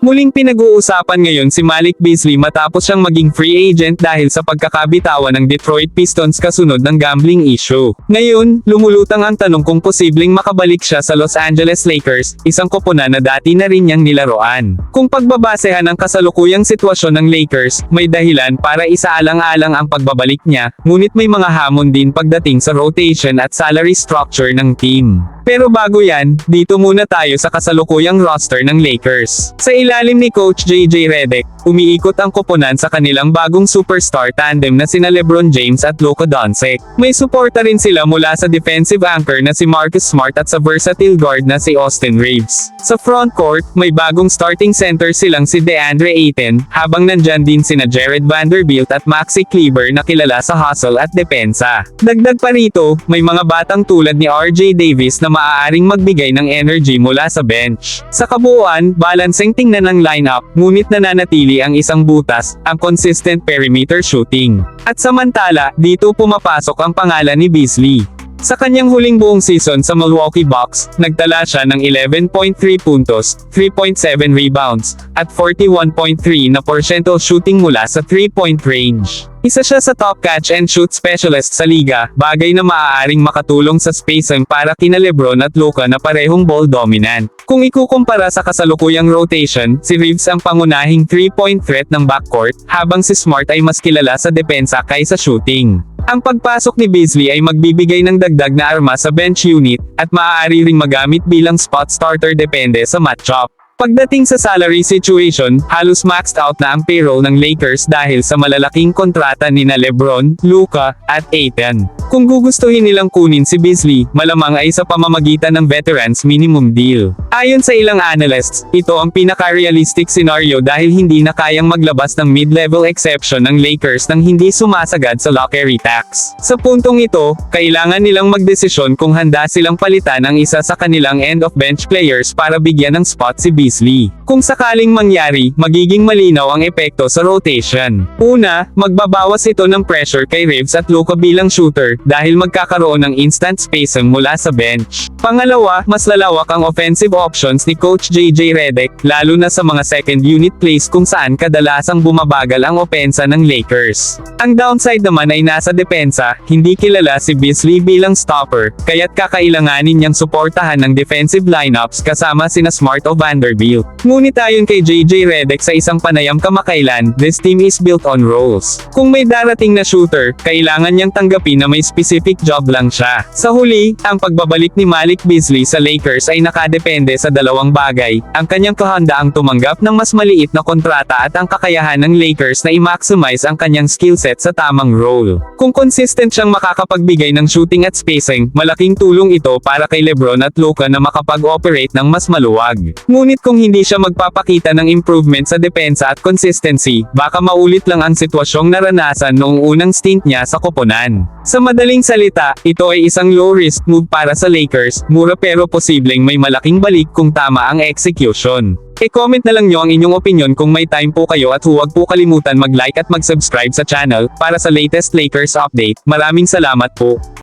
Muling pinag-uusapan ngayon si Malik Beasley matapos siyang maging free agent dahil sa pagkakabitawan ng Detroit Pistons kasunod ng gambling issue. Ngayon, lumulutang ang tanong kung posibleng makabalik siya sa Los Angeles Lakers, isang koponan na dati na rin niyang nilaroan. Kung pagbabasehan ang kasalukuyang sitwasyon ng Lakers, may dahilan para isaalang-alang ang pagbabalik niya, ngunit may mga hamon din pagdating sa rotation at salary structure ng team. Pero bago yan, dito muna tayo sa kasalukuyang roster ng Lakers. Sa ilalim ni Coach JJ Redick, umiikot ang koponan sa kanilang bagong superstar tandem na sina LeBron James at Luka Doncic. May suporta rin sila mula sa defensive anchor na si Marcus Smart at sa versatile guard na si Austin Reeves. Sa front court, may bagong starting center silang si DeAndre Ayton, habang nandyan din sina Jared Vanderbilt at Maxi Kleber na kilala sa hustle at depensa. Dagdag pa rito, may mga batang tulad ni RJ Davis na maaaring magbigay ng energy mula sa bench. Sa kabuuan, balancing tingnan ng lineup, ngunit nananatili ang isang butas, ang consistent perimeter shooting. At samantala, dito pumapasok ang pangalan ni Beasley. Sa kanyang huling buong season sa Milwaukee Bucks, nagtala siya ng 11.3 puntos, 3.7 rebounds, at 41.3 na porsyento shooting mula sa 3-point range. Isa siya sa top catch and shoot specialist sa liga, bagay na maaaring makatulong sa spacing para kina Lebron at Luka na parehong ball dominant. Kung ikukumpara sa kasalukuyang rotation, si Reeves ang pangunahing 3-point threat ng backcourt, habang si Smart ay mas kilala sa depensa kaysa shooting. Ang pagpasok ni Beasley ay magbibigay ng dagdag na arma sa bench unit, at maaari ring magamit bilang spot starter depende sa matchup. Pagdating sa salary situation, halos maxed out na ang payroll ng Lakers dahil sa malalaking kontrata ni na Lebron, Luka, at Ayton. Kung gugustuhin nilang kunin si Beasley, malamang ay sa pamamagitan ng veterans minimum deal. Ayon sa ilang analysts, ito ang pinaka-realistic scenario dahil hindi na kayang maglabas ng mid-level exception ng Lakers nang hindi sumasagad sa lottery tax. Sa puntong ito, kailangan nilang magdesisyon kung handa silang palitan ang isa sa kanilang end-of-bench players para bigyan ng spot si Beasley. Kung sakaling mangyari, magiging malinaw ang epekto sa rotation. Una, magbabawas ito ng pressure kay Reeves at Luka bilang shooter, dahil magkakaroon ng instant spacing mula sa bench. Pangalawa, mas lalawak ang offensive options ni Coach JJ Redick, lalo na sa mga second unit plays kung saan kadalasang bumabagal ang opensa ng Lakers. Ang downside naman ay nasa depensa, hindi kilala si Beasley bilang stopper, kaya't kakailanganin niyang suportahan ng defensive lineups kasama sina Smart o Vanderbilt. Ngunit ayon kay JJ Redick sa isang panayam kamakailan, this team is built on roles. Kung may darating na shooter, kailangan niyang tanggapin na may specific job lang siya. Sa huli, ang pagbabalik ni Malik Beasley sa Lakers ay nakadepende sa dalawang bagay, ang kanyang kahandaang tumanggap ng mas maliit na kontrata at ang kakayahan ng Lakers na i-maximize ang kanyang skill set sa tamang role. Kung consistent siyang makakapagbigay ng shooting at spacing, malaking tulong ito para kay Lebron at Luka na makapag-operate ng mas maluwag. Ngunit kung hindi siya magpapakita ng improvement sa depensa at consistency, baka maulit lang ang sitwasyong naranasan noong unang stint niya sa koponan. Sa madaling salita, ito ay isang low-risk move para sa Lakers, mura pero posibleng may malaking balik kung tama ang execution. E-comment na lang nyo ang inyong opinion kung may time po kayo at huwag po kalimutan mag-like at mag-subscribe sa channel para sa latest Lakers update. Maraming salamat po.